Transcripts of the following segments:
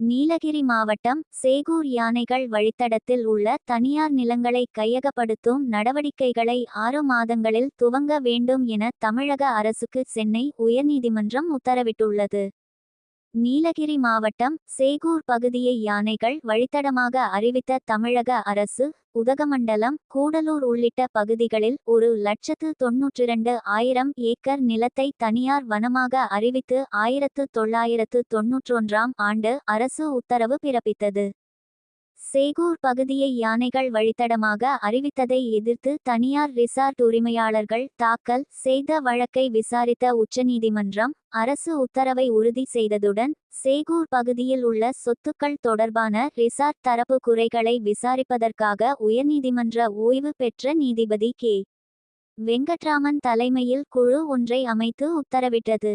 நீலகிரி மாவட்டம் சேகூர் யானைகள் வழித்தடத்தில் உள்ள தனியார் நிலங்களை கையகப்படுத்தும் நடவடிக்கைகளை ஆறு மாதங்களில் துவங்க வேண்டும் என தமிழக அரசுக்கு சென்னை உயர்நீதிமன்றம் உத்தரவிட்டுள்ளது. நீலகிரி மாவட்டம் சேகூர் பகுதியை யானைகள் வழித்தடமாக அறிவித்த தமிழக அரசு உதகமண்டலம் கூடலூர் உள்ளிட்ட பகுதிகளில் ஒரு லட்சத்து தொன்னூற்றிரண்டு ஆயிரம் ஏக்கர் நிலத்தை தனியார் வனமாக அறிவித்து ஆயிரத்து தொள்ளாயிரத்து தொன்னூற்றொன்றாம் ஆண்டு அரசு உத்தரவு பிறப்பித்தது. சேகூர் பகுதியை யானைகள் வழித்தடமாக அறிவித்ததை எதிர்த்து தனியார் ரிசார்ட் உரிமையாளர்கள் தாக்கல் செய்த வழக்கை விசாரித்த உச்சநீதிமன்றம் அரசு உத்தரவை உறுதி செய்ததுடன் சேகூர் பகுதியில் உள்ள சொத்துக்கள் தொடர்பான ரிசார்ட் தரப்பு குறைகளை விசாரிப்பதற்காக உயர்நீதிமன்ற ஓய்வு பெற்ற நீதிபதி கே. வெங்கட்ராமன் தலைமையில் குழு ஒன்றை அமைத்து உத்தரவிட்டது.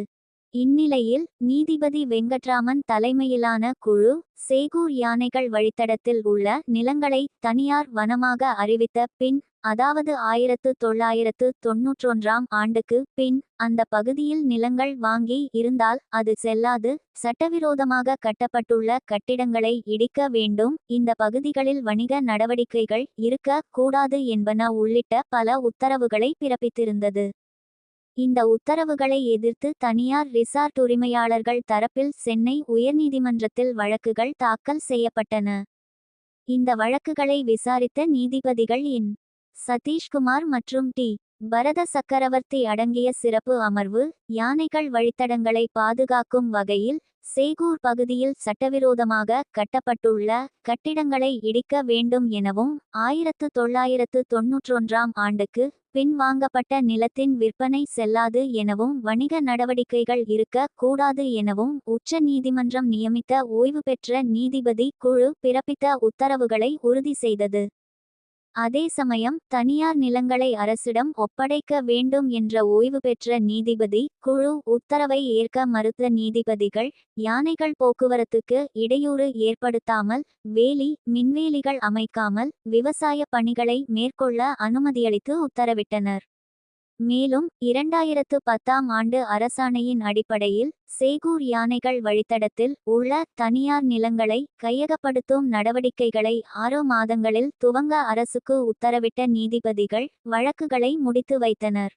இந்நிலையில் நீதிபதி வெங்கட்ராமன் தலைமையிலான குழு சேகூர் யானைகள் வழித்தடத்தில் உள்ள நிலங்களை தனியார் வனமாக அறிவித்த பின் அதாவது ஆயிரத்து தொள்ளாயிரத்து தொன்னூற்றொன்றாம் ஆண்டுக்கு பின் அந்த பகுதியில் நிலங்கள் வாங்கி இருந்தால் அது செல்லாது சட்டவிரோதமாக கட்டப்பட்டுள்ள கட்டிடங்களை இடிக்க வேண்டும் இந்த பகுதிகளில் வணிக நடவடிக்கைகள் இருக்க கூடாது என்பன உள்ளிட்ட பல உத்தரவுகளை பிறப்பித்திருந்தது. இந்த உத்தரவுகளை எதிர்த்து தனியார் ரிசார்ட் உரிமையாளர்கள் தரப்பில் சென்னை உயர்நீதிமன்றத்தில் வழக்குகள் தாக்கல் செய்யப்பட்டன. இந்த வழக்குகளை விசாரித்த நீதிபதிகள் இன் சதீஷ்குமார் மற்றும் டி. பரத சக்கரவர்த்தி அடங்கிய சிறப்பு அமர்வு யானைகள் வழித்தடங்களை பாதுகாக்கும் வகையில் சேகூர் பகுதியில் சட்டவிரோதமாக கட்டப்பட்டுள்ள கட்டிடங்களை இடிக்க வேண்டும் எனவும் ஆயிரத்து தொள்ளாயிரத்து தொன்னூற்றொன்றாம் ஆண்டுக்கு பின் வாங்கப்பட்ட நிலத்தின் விற்பனை செல்லாது எனவும் வணிக நடவடிக்கைகள் இருக்க கூடாது எனவும் உச்ச நீதிமன்றம் நியமித்த ஓய்வு பெற்ற நீதிபதி குழு பிறப்பித்த உத்தரவுகளை உறுதி செய்தது. அதே சமயம் தனியார் நிலங்களை அரசிடம் ஒப்படைக்க வேண்டும் என்ற ஓய்வு பெற்ற நீதிபதி குழு உத்தரவை ஏற்க மறுத்த நீதிபதிகள் யானைகள் போக்குவரத்துக்கு இடையூறு ஏற்படுத்தாமல் வேலி மின்வேலிகள் அமைக்காமல் விவசாய பணிகளை மேற்கொள்ள அனுமதியளித்து உத்தரவிட்டனர். மேலும் இரண்டாயிரத்து பத்தாம் ஆண்டு அரசாணையின் அடிப்படையில் சேகூர் யானைகள் வழித்தடத்தில் உள்ள தனியார் நிலங்களை கையகப்படுத்தும் நடவடிக்கைகளை ஆறு மாதங்களில் துவங்க அரசுக்கு உத்தரவிட்ட நீதிபதிகள் வழக்குகளை முடித்து வைத்தனர்.